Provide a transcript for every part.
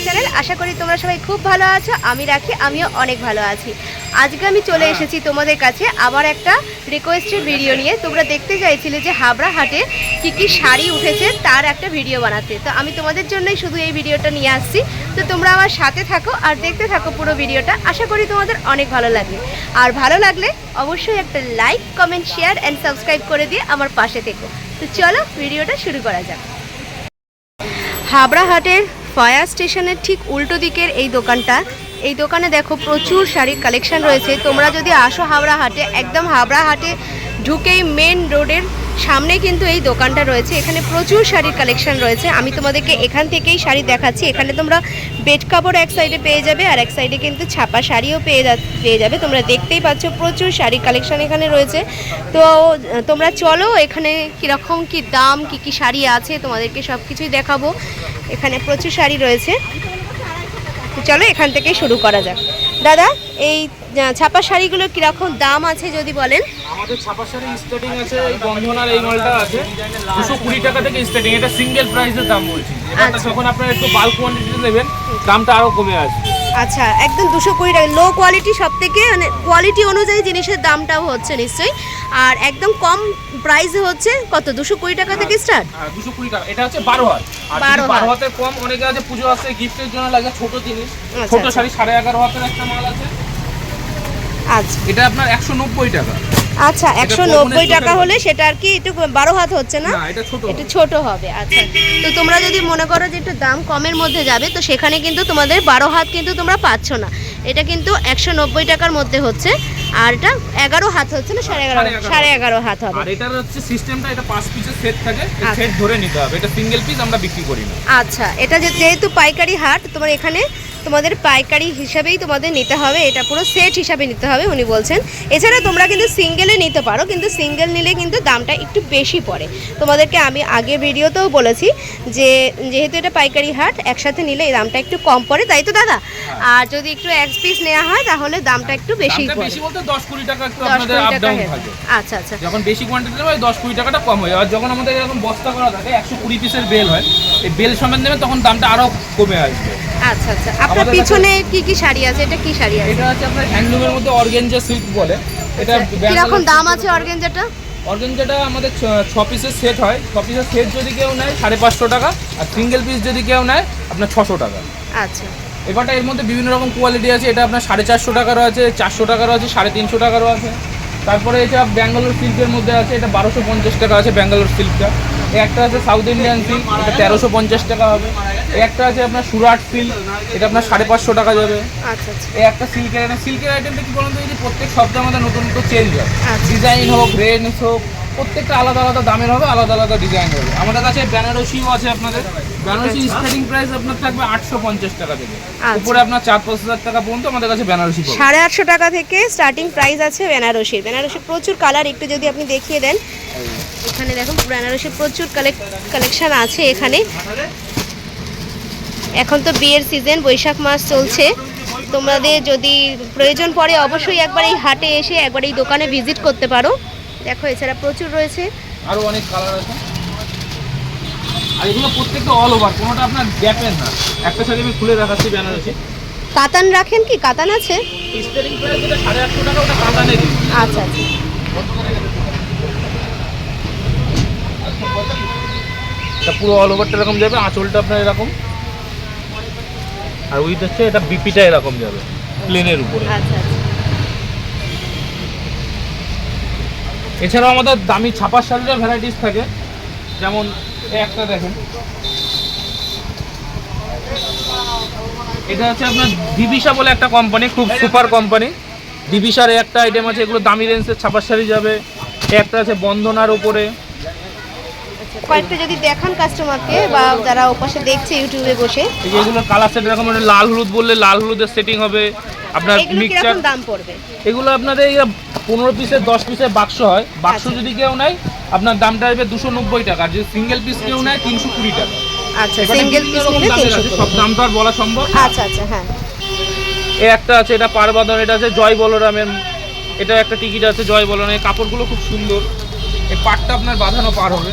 Blog channel. আশা করি তোমরা সবাই খুব ভালো আছো, আমি রাখি, আমিও অনেক ভালো আছি। আজকে আমি চলে এসেছি তোমাদের কাছে আবার একটা রিকোয়েস্টের ভিডিও নিয়ে। তোমরা দেখতে চাইছিলে যে হাবড়া হাটে কী কী শাড়ি উঠেছে, তার একটা ভিডিও বানাতে। তো আমি তোমাদের জন্যই শুধু এই ভিডিওটা নিয়ে আসছি। তো তোমরা আমার সাথে থাকো আর দেখতে থাকো পুরো ভিডিওটা আশা করি তোমাদের অনেক ভালো লাগবে। আর ভালো লাগলে অবশ্যই একটা like comment share and subscribe করে দিয়ে আমার পাশে থেকো। তো চলো ভিডিওটা শুরু করা যাক। হাবড়া হাটের ফায়ার স্টেশনের ঠিক উল্টো দিকের এই দোকানটা। এই দোকানে দেখো প্রচুর শাড়ির কালেকশন রয়েছে। তোমরা যদি আসো হাবড়া হাটে একদম হাবড়া হাটে ঢুকেই মেন রোডের সামনে কিন্তু এই দোকানটা রয়েছে। এখানে প্রচুর শাড়ির কালেকশন রয়েছে। আমি তোমাদেরকে এখান থেকেই শাড়ি দেখাচ্ছি। এখানে তোমরা বেড কাপড় এক সাইডে পেয়ে যাবে আর এক সাইডে কিন্তু ছাপা শাড়িও পেয়ে পেয়ে যাবে। তোমরা দেখতেই পাচ্ছ প্রচুর শাড়ির কালেকশন এখানে রয়েছে। তো, তোমরা চলো এখানে কীরকম কি দাম, কি কি শাড়ি আছে, তোমাদেরকে সব কিছুই দেখাবো। এখানে প্রচুর শাড়ি রয়েছে। চলো এখান থেকেই শুরু করা যাক। দাদা, এই ছাপা শাড়িগুলো কীরকম দাম আছে যদি বলেন? আমাদের ছাপা শাড়ি স্টার্টিং আছে এই বন্ধনার এই মালটা আছে। দুশো কুড়ি টাকা থেকে স্টার্টিং এটা সিঙ্গেল প্রাইসের দাম বলছি। এবার আচ্ছা। যখন আপনারা একটু বাল্ক কোয়ান্টিটি নেবেন দামটা আরও কমে আসবে। আচ্ছা একদম দুশো কুড়ি টাকা লো কোয়ালিটি সব থেকে মানে কোয়ালিটি অনুযায়ী জিনিসের দামটাও হচ্ছে নিশ্চয়ই। আর একদম কম প্রাইসে হচ্ছে কত? দুশো কুড়ি টাকা থেকে স্টার্ট দুশো কুড়ি টাকা। এটা হচ্ছে বারো হাত। বারো বারো হাতের কম অনেকে আছে পুজো আসছে গিফটের জন্য লাগে ছোট জিনিস। আচ্ছা, ছোট আচ্ছা। শাড়ি সাড়ে এগারো হাতের একটা মাল আছে। আচ্ছা। এটা আপনার একশো নব্বই টাকা। আচ্ছা একশো কমনের নব্বই চোখের টাকা হলে সেটা আর কি একটু বারো হাত হচ্ছে না? এটা ছোট একটু ছোট হবে আচ্ছা। তো তোমরা যদি মনে করো যে একটু দাম কমের মধ্যে যাবে তো সেখানে কিন্তু তোমাদের বারো হাত কিন্তু তোমরা পাচ্ছ না। এটা কিন্তু একশো নব্বই টাকার মধ্যে হচ্ছে আর এটা এগারো হাত হচ্ছে না সাড়ে এগারো সাড়ে এগারো। সাড়ে এগারো হাত হবে। আর এটার হচ্ছে সিস্টেমটা এটা পাঁচ পিসের সেট থাকে আচ্ছা। সেট ধরে নিতে হবে। এটা সিঙ্গেল পিস আমরা বিক্রি করি না। আচ্ছা এটা যেহেতু পাইকারি হাট তোমার এখানে তোমাদের পাইকারি হিসাবেই তোমাদের নিতে হবে এটা পুরো সেট হিসাবে নিতে হবে উনি বলছেন। এছাড়া তোমরা কিন্তু সিঙ্গেলে নিতে পারো কিন্তু সিঙ্গেল নিলে কিন্তু দামটা একটু বেশি পড়ে। তোমাদেরকে আমি আগে ভিডিওতেও বলেছি যে যেহেতু এটা পাইকারি হাট একসাথে নিলে এই দামটা একটু কম পড়ে তাই তো দাদা? আর যদি একটু এক পিস নেওয়া হয় তাহলে দামটা একটু বেশি পড়ে। দশ কুড়ি টাকা আচ্ছা আচ্ছা। যখন বেশি কোয়ান্টিটি দশ কুড়ি টাকাটা কম হয় আর যখন আমাদের এরকম বস্তা করা থাকে একশো কুড়ি পিসের বেল হয় এই বেল সমেত নেবে তখন দামটা আরও কমে আসবে। আচ্ছা আচ্ছা। আপনার পিছনে কি কি শাড়ি আছে? এটা কি শাড়ি আছে? এটা হচ্ছে আপনার হ্যান্ডলুমের মধ্যে অর্গেনজা সিল্ক বলে। এটা কীরকম দাম আছে অর্গেঞ্জাটা? অর্গেনজাটা আমাদের ছ- পিসের সেট হয়। ছ পিসের সেট যদি কেউ নেয় সাড়ে পাঁচশো টাকা। আর সিঙ্গেল পিস যদি কেউ নেয় আপনার ছশো টাকা। আচ্ছা। এবারটা এর মধ্যে বিভিন্ন রকম কোয়ালিটি আছে। এটা আপনার সাড়ে চারশো টাকারও আছে চারশো টাকারও আছে সাড়ে তিনশো টাকারও আছে। তারপরে এটা ব্যাঙ্গালোর সিল্কের মধ্যে আছে। এটা বারোশো পঞ্চাশ টাকা আছে ব্যাঙ্গালোর সিল্কটা একটা আছে সাউথ ইন্ডিয়ান সিল্ক এটা তেরোশো পঞ্চাশ টাকা হবে। এই একটা আছে আপনার সুরাট সিল্ক এটা আপনার সাড়ে পাঁচশো টাকা যাবে। আচ্ছা আচ্ছা। এই একটা সিল্কের আইটেম সিল্কের আইটেমটা কি বলুন তো এই প্রত্যেক সপ্তাহে আমাদের নতুন নতুন চেঞ্জ হয়। আচ্ছা। ডিজাইন হোক রেঞ্জ হোক প্রত্যেকটা আলাদা আলাদা দামের হবে আলাদা আলাদা ডিজাইন হবে। আমাদের কাছে বেনারসিও আছে আপনাদের। বেনারসি স্টার্টিং প্রাইস আপনার থাকবে আটশো পঞ্চাশ টাকা থেকে। আচ্ছা। উপরে আপনার চার পাঁচ হাজার টাকা পর্যন্ত আমাদের কাছে বেনারসি সাড়ে আটশো টাকা থেকে স্টার্টিং প্রাইস আছে বেনারসির বেনারসি প্রচুর কালার একটু যদি আপনি দেখিয়ে দেন। এখানে দেখো বেনারসির প্রচুর কালেকশন আছে এখানে। এখন তো বিয়ের সিজন বৈশাখ মাস চলছে। তোমাদের যদি প্রয়োজন পড়ে অবশ্যই একবার এই হাটে এসে একবার এই দোকানে ভিজিট করতে পারো। দেখো এছাড়া প্রচুর রয়েছে। আরও অনেক কালার আছে। আর এগুলো প্রত্যেকটা অল ওভার কোনোটা আপনার গ্যাপের না। একটা আমি খুলে দেখাচ্ছি বেনারসি। কাতান রাখেন কি? কাতান আছে? প্রাইস যেটা সাড়ে আটশো টাকা ওটা আচ্ছা আচ্ছা। এটা পুরো অল ওভারটা এরকম যাবে আঁচলটা আপনার এরকম। আর উইথ হচ্ছে এটা বিপিটা এরকম যাবে প্লেনের উপরে। আচ্ছা আচ্ছা। এছাড়াও আমাদের দামি ছাপার শাড়িরও ভ্যারাইটিস থাকে। যেমন একটা দেখেন। এটা হচ্ছে আপনার দিবিসা বলে একটা কোম্পানি খুব সুপার কোম্পানি দিবিসার এই একটা আইটেম আছে এগুলো দামি রেঞ্জের ছাপার শাড়ি যাবে। একটা আছে বন্ধনার উপরে। কয়েকটা যদি দেখান কাস্টমারকে বা যারা ওপাশে দেখছে ইউটিউবে বসে। এগুলো কালার সেট এরকম লাল হলুদ বললে লাল হলুদের সেটিং হবে আপনার মিক্সচার দাম পড়বে? এগুলো আপনাদের পনেরো পিসের দশ পিসের বাক্স হয়। বাক্স আচ্ছা। যদি কেউ নেয় আপনার দামটা আসবে দুশো নব্বই টাকা। আর যদি সিঙ্গেল পিস কেউ নেয় তিনশো কুড়ি টাকা। আচ্ছা সিঙ্গেল পিস সব দাম তো আর বলা সম্ভব আচ্ছা আচ্ছা হ্যাঁ। এই একটা আছে এটা পারবাদন এটা আছে জয় বলরামের এটা একটা টিকিট আছে জয় বলরাম এই কাপড়গুলো খুব সুন্দর। এই পাটটা আপনার বাঁধানো পার হবে।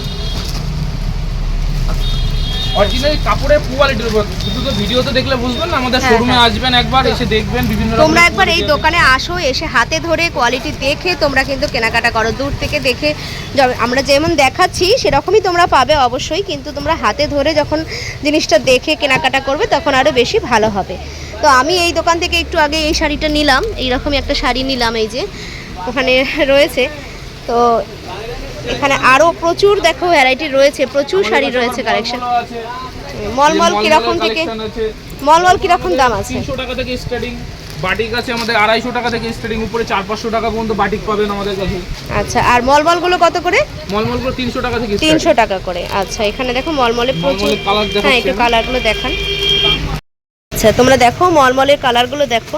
অরিজিনাল কাপড়ের কোয়ালিটির উপর শুধু তো ভিডিওতে দেখলে বুঝবেন না আমাদের হ্যাঁ, শোরুমে হ্যাঁ। আসবেন একবার এসে দেখবেন বিভিন্ন তোমরা একবার এই দোকানে আসো এসে হাতে ধরে কোয়ালিটি দেখে তোমরা কিন্তু কেনাকাটা করো দূর থেকে দেখে আমরা যেমন দেখাচ্ছি সেরকমই তোমরা পাবে অবশ্যই কিন্তু তোমরা হাতে ধরে যখন জিনিসটা দেখে কেনাকাটা করবে তখন আরও বেশি ভালো হবে। তো আমি এই দোকান থেকে একটু আগে এই শাড়িটা নিলাম এইরকমই একটা শাড়ি নিলাম এই যে ওখানে রয়েছে। তো এখানে আরও প্রচুর দেখো ভ্যারাইটি রয়েছে প্রচুর শাড়ি রয়েছে কালেকশন মলমল কীরকম থেকে। মলমল কীরকম দাম আছে? তিনশো টাকা থেকে স্টার্টিং বাটিক আছে আমাদের আড়াইশো টাকা থেকে স্টার্টিং উপরে চার পাঁচশো টাকা পর্যন্ত বাটিক পাবেন আমাদের কাছে। আচ্ছা আর মলমলগুলো কত করে? মলমলগুলো তিনশো টাকা থেকে তিনশো টাকা করে। আচ্ছা এখানে দেখো মলমলে প্রচুর কালার হ্যাঁ একটু দেখাচ্ছি কালারগুলো দেখান। আচ্ছা তোমরা দেখো মলমলের কালারগুলো দেখো।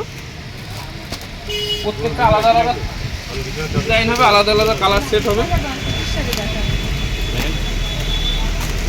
প্রত্যেকটা আলাদা আলাদা ডিজাইন হবে আলাদা আলাদা কালার সেট হবে।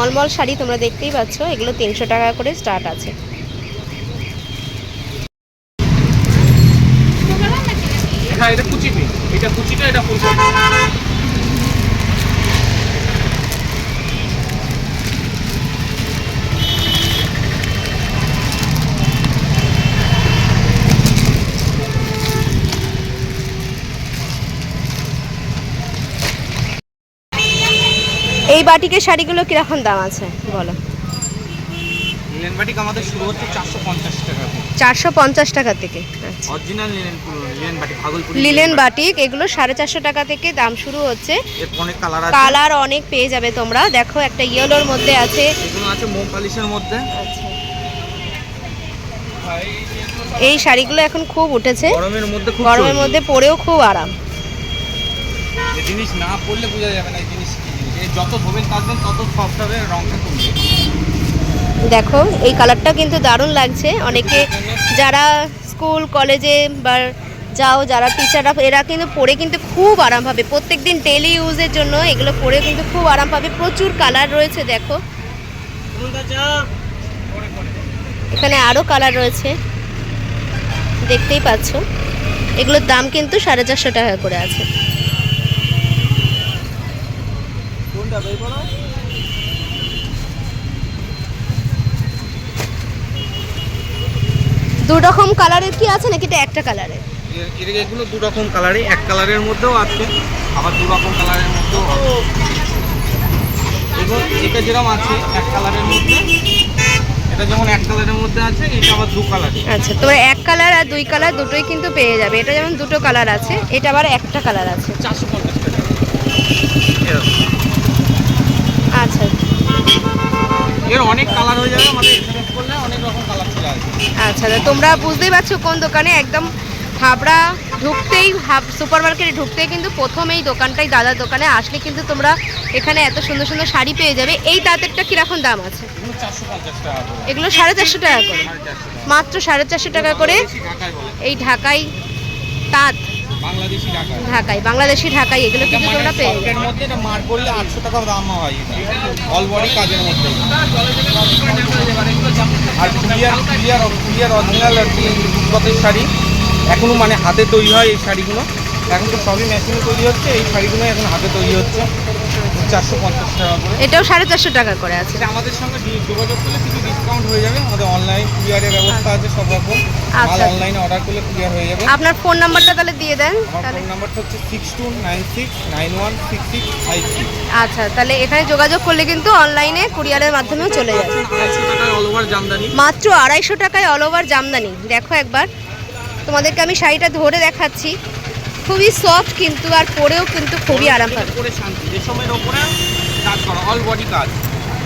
মলমল শাড়ি তোমরা দেখতেই পাচ্ছ, এগুলো তিনশো টাকা করে স্টার্ট আছে। হ্যাঁ এটা কুচিটা এটা কুচিটা, এটা ফুল এই বাটিকের শাড়িগুলো কীরকম দাম আছে? বলো। লিলেন বাটিক আমাদের শুরু হচ্ছে চারশো পঞ্চাশ টাকা চারশো পঞ্চাশ টাকা থেকে। আচ্ছা। Original linen linen batik Bhagalpuri linen batik. এগুলো সাড়ে চারশো টাকা থেকে দাম শুরু হচ্ছে। অনেক কালার আছে। কালার অনেক পেয়ে যাবে তোমরা। দেখো একটা ইয়েলোর মধ্যে আছে। এগুলো আছে মোম পালিশের মধ্যে। আচ্ছা। এই শাড়িগুলো এখন খুব উঠেছে। গরমের মধ্যে খুব গরমের মধ্যে পরেও খুব আরাম। এই জিনিস না পড়লে বোঝা যাবে না এই জিনিস যত ধোবেন কাটবেন তত সফট হবে রংটা কমবে দেখো এই কালারটা কিন্তু দারুণ লাগছে। অনেকে যারা স্কুল কলেজে বা যাও যারা টিচাররা এরা কিন্তু পরে কিন্তু খুব আরাম পাবে। প্রত্যেক দিন ডেলি ইউজের জন্য এগুলো পরে কিন্তু খুব আরাম পাবে। প্রচুর কালার রয়েছে দেখো। এখানে আরও কালার রয়েছে। দেখতেই পাচ্ছ। এগুলোর দাম কিন্তু সাড়ে চারশো টাকা করে আছে। দু রকম কালারের কি আছে নাকি এটা একটা এর এগুলো দু রকম কালারই এক কালারের মধ্যেও আছে আবার দু রকম কালারের মধ্যেও আছে। এগুলো এটা যেরকম আছে এক কালারের মধ্যে এটা যেমন এক কালারের মধ্যে আছে এটা আবার দু কালারের। আচ্ছা তোমার এক কালার আর দুই কালার দুটোই কিন্তু পেয়ে যাবে। এটা যেমন দুটো কালার আছে এটা আবার একটা কালার আছে। চারশো পঞ্চাশ টাকা। এর অনেক কালার হয়ে যাবে আমাদের এসএমএস করলে অনেক রকম কালার চলে আসবে। আচ্ছা তোমরা বুঝতেই পারছ কোন দোকানে একদম হাবড়া ঢুকতেই হাব সুপার মার্কেটে ঢুকতেই কিন্তু প্রথম এই দোকানটাই দাদার দোকানে আসলে কিন্তু তোমরা এখানে এত সুন্দর সুন্দর শাড়ি পেয়ে যাবে। এই তাঁতেরটা কীরকম দাম আছে? এগুলো সাড়ে চারশো টাকা করে। মাত্র সাড়ে চারশো টাকা করে। এই ঢাকাই তাঁত ঢাকায়। বাংলাদেশি ঢাকায় এগুলো কিন্তু তোমরা পেয়ে? এর মধ্যে এটা মার করলে আটশো টাকা দাম হয় অল বডি কাজের মধ্যে। আর ক্লিয়ার ক্লিয়ার ক্লিয়ার অরিজিনাল আর কি শাড়ি এখনও মানে হাতে তৈরি হয় এই শাড়িগুলো। এখন তো সবই মেশিনে তৈরি হচ্ছে এই শাড়িগুলো এখন হাতে তৈরি হচ্ছে। চারশো পঞ্চাশ টাকা করে। এটাও সাড়ে চারশো টাকা করে আছে। আমাদের সঙ্গে যোগাযোগ করলে কিছু ডিসকাউন্ট হয়ে যাবে। আমাদের অনলাইন কুরিয়ারের ব্যবস্থা আছে সব রকম। মাল আচ্ছা। অনলাইনে অর্ডার করলে কুরিয়ার হয়ে যাবে। আপনার ফোন নাম্বারটা তাহলে দিয়ে দেন। আমার ফোন নাম্বারটা হচ্ছে six two nine six nine one six six five six আচ্ছা তাহলে এখানে যোগাযোগ করলে কিন্তু অনলাইনে কুরিয়ারের মাধ্যমেও চলে যাবে। মাত্র আড়াইশো টাকায় অল ওভার জামদানি। দেখো একবার। তোমাদেরকে আমি শাড়িটা ধরে দেখাচ্ছি। খুবই সফট কিন্তু আর পরেও কিন্তু খুবই আরাম পাবে করে শান্তি রেশমের ওপরে করা অল বডি কাজ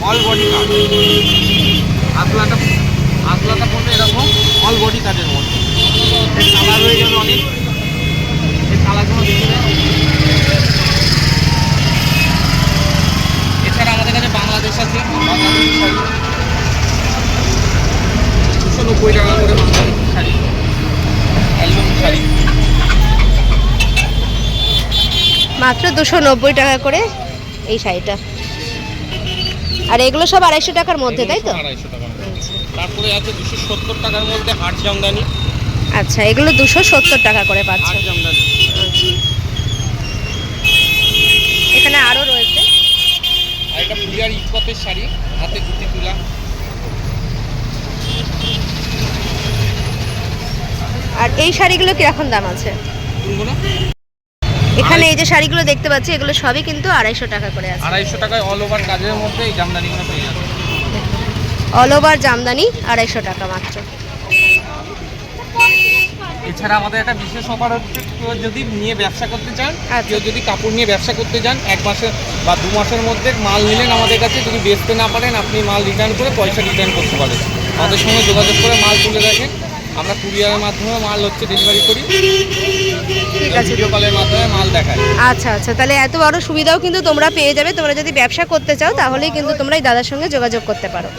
অল বডি কাজ। আসলাটা আসলাটা পড়বে এরকম অল বডি কাজের মধ্যে এর কালার হয়ে যাবে অনেক এই কালারগুলো দেখে নেন। এছাড়া আমাদের কাছে বাংলাদেশ আছে বাংলাদেশ শাড়ি দুশো নব্বই টাকা করে বাংলাদেশ শাড়ি অ্যালবাম শাড়ি মাত্র দুশো নব্বই টাকা করে এই শাড়িটা। আর এগুলো সব আড়াইশো টাকার মধ্যে তাই তো? টাকা তারপরে আছে দুশো সত্তর টাকার মধ্যে হাট জামদানি। আচ্ছা এগুলো দুশো সত্তর টাকা করে পাচ্ছ। এখানে আরও রয়েছে। আর এটা ফুলিয়ার ইকপতের শাড়ি হাতে গুটি তুলা। আর এই শাড়িগুলো কীরকম দাম আছে? এখানে এই যে শাড়িগুলো দেখতে পাচ্ছি এগুলো সবই কিন্তু আড়াইশো টাকা করে আছে। আড়াইশো টাকায় অল ওভার কাজের মধ্যে এই জামদানিগুলো পেয়ে যাবে। অল ওভার জামদানি আড়াইশো টাকা মাত্র। এছাড়া আমাদের একটা বিশেষ অফার হচ্ছে যদি নিয়ে ব্যবসা করতে চান আচ্ছা। কেউ যদি কাপড় নিয়ে ব্যবসা করতে চান এক মাসের বা দু মাসের মধ্যে মাল নিলেন আমাদের কাছে যদি বেচতে না পারেন আপনি মাল রিটার্ন করে পয়সা রিটার্ন করতে পারেন। আমাদের সঙ্গে যোগাযোগ করে মাল তুলে রাখেন আমরা কুরিয়ারের মাধ্যমে মাল হচ্ছে ডেলিভারি করি। ঠিক আছে। ভিডিও কলের মাধ্যমে মাল দেখাই। আচ্ছা আচ্ছা। তাহলে এত বড় সুবিধাও কিন্তু তোমরা পেয়ে যাবে। তোমরা যদি ব্যবসা করতে চাও তাহলেই কিন্তু তোমরা এই দাদার সঙ্গে যোগাযোগ করতে পারো।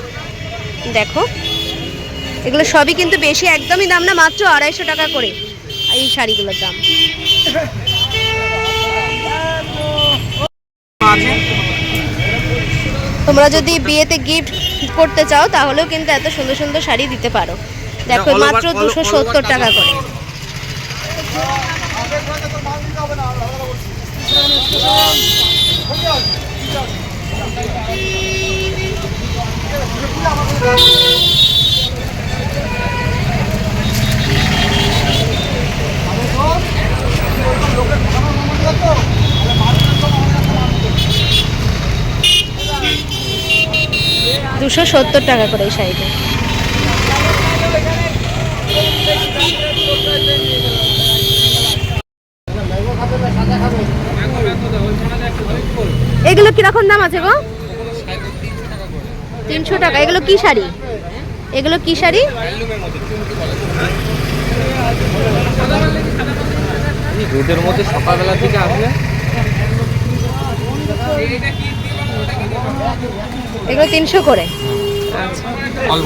দেখো এগুলো সবই কিন্তু বেশি একদমই দাম না মাত্র আড়াইশো টাকা করে এই শাড়িগুলোর দাম। তোমরা যদি বিয়েতে গিফট করতে চাও তাহলেও কিন্তু এত সুন্দর সুন্দর শাড়ি দিতে পারো। দেখো মাত্র দুশো সত্তর টাকা করে। দুশো সত্তর টাকা করে এই শাড়িটা। কীরকম দাম আছে গো? তিনশো টাকা। এগুলো কি শাড়ি? এগুলো কি শাড়ি? রোদের মধ্যে সকালবেলা থেকে আসলে এগুলো তিনশো করে। অল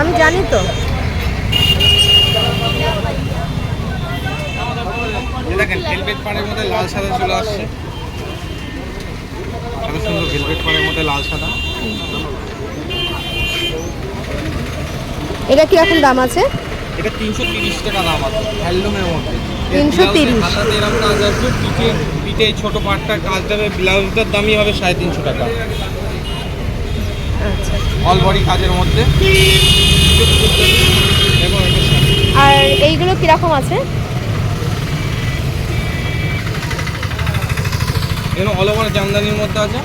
আমি জানি তো। দেখেন ভেলভেট পাড়ের মধ্যে লাল সাদা চলে আসছে। সুন্দর ভেলভেট পাড়ের মধ্যে লাল সাদা। এটা কীরকম দাম আছে? এটা তিনশো তিরিশ টাকা দাম আছে হ্যান্ডলুমের মধ্যে। এর 330 ব্লাউজের হাতাতে এরকম কাজ পিঠে পিঠে ছোটো পাটটার কাজটা হবে ব্লাউজটার দামই হবে সাড়ে তিনশো টাকা। আচ্ছা। অল বডি কাজের মধ্যে। আর এইগুলো কীরকম আছে? এগুলো অল ওভার জামদানির মধ্যে আছে।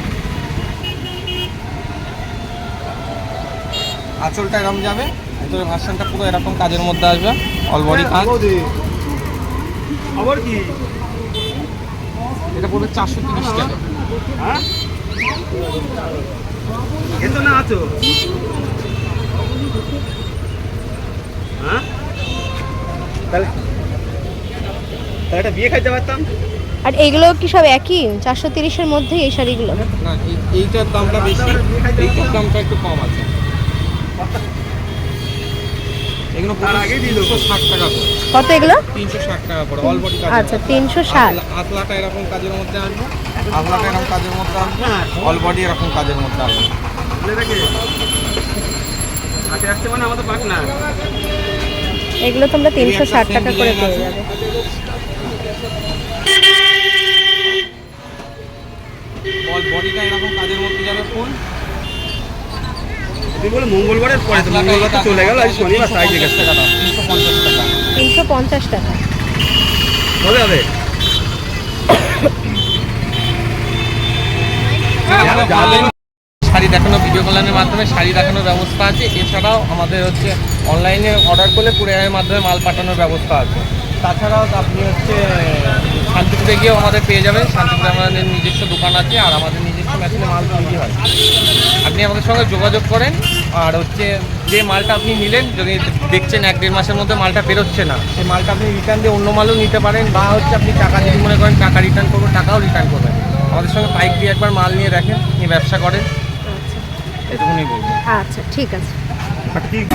আঁচলটা এরকম যাবে ভিতরে ভার্সনটা পুরো এরকম কাজের মধ্যে আসবে অল বডি কাজ। খবর কি? এটা পড়বে চারশো তিরিশ টাকা। হ্যাঁ? এত না আছো? হ্যাঁ? তাহলে তাহলে একটা বিয়ে খাইতে পারতাম। আর এইগুলো কি সব একই? চারশো তিরিশের মধ্যে এই শাড়িগুলো? না এইটার দামটা বেশি। এইটার দামটা একটু কম আছে। এগুলো তার আগেই দিল। তিনশো ষাট টাকা করে। কত এগুলো? তিনশো ষাট টাকা করে অল বডি কাজ আচ্ছা তিনশো ষাট। আতলাটা এরকম কাজের মধ্যে আসবে আতলাটা এরকম কাজের মধ্যে আসবে অল বডি এরকম কাজের মধ্যে আসছে মানে আমাদের পাক না। এগুলো তোমরা তিনশো ষাট টাকা করে পেয়ে যাবে। অল বডিটা এরকম কাজের মধ্যে যাবে ফুল। তুমি বলে মঙ্গলবারের পরে তো মঙ্গলবার তো চলে গেল আজ শনিবার তাই জিজ্ঞেস টাকা তিনশো পঞ্চাশ টাকা। তিনশো পঞ্চাশ টাকা। হবে হবে শাড়ি দেখানো ভিডিও কলের মাধ্যমে শাড়ি দেখানোর ব্যবস্থা আছে এছাড়াও আমাদের হচ্ছে অনলাইনে অর্ডার করলে কুরিয়ারের মাধ্যমে মাল পাঠানোর ব্যবস্থা আছে। তাছাড়াও আপনি হচ্ছে শান্তিপুরে গিয়েও আমাদের পেয়ে যাবেন। শান্তিপুরে আমাদের নিজস্ব দোকান আছে আর আমাদের মেশিনে মাল তৈরি হয়। আপনি আমাদের সঙ্গে যোগাযোগ করেন আর হচ্ছে যে মালটা আপনি নিলেন যদি দেখছেন এক দেড় মাসের মধ্যে মালটা বেরোচ্ছে না সেই মালটা আপনি রিটার্ন দিয়ে অন্য মালও নিতে পারেন বা হচ্ছে আপনি টাকা যদি মনে করেন টাকা রিটার্ন করবেন টাকাও রিটার্ন করবেন। আমাদের সঙ্গে বাইক দিয়ে একবার মাল নিয়ে দেখেন নিয়ে ব্যবসা করেন। এটুকুনি বলব। আচ্ছা ঠিক আছে। ঠিক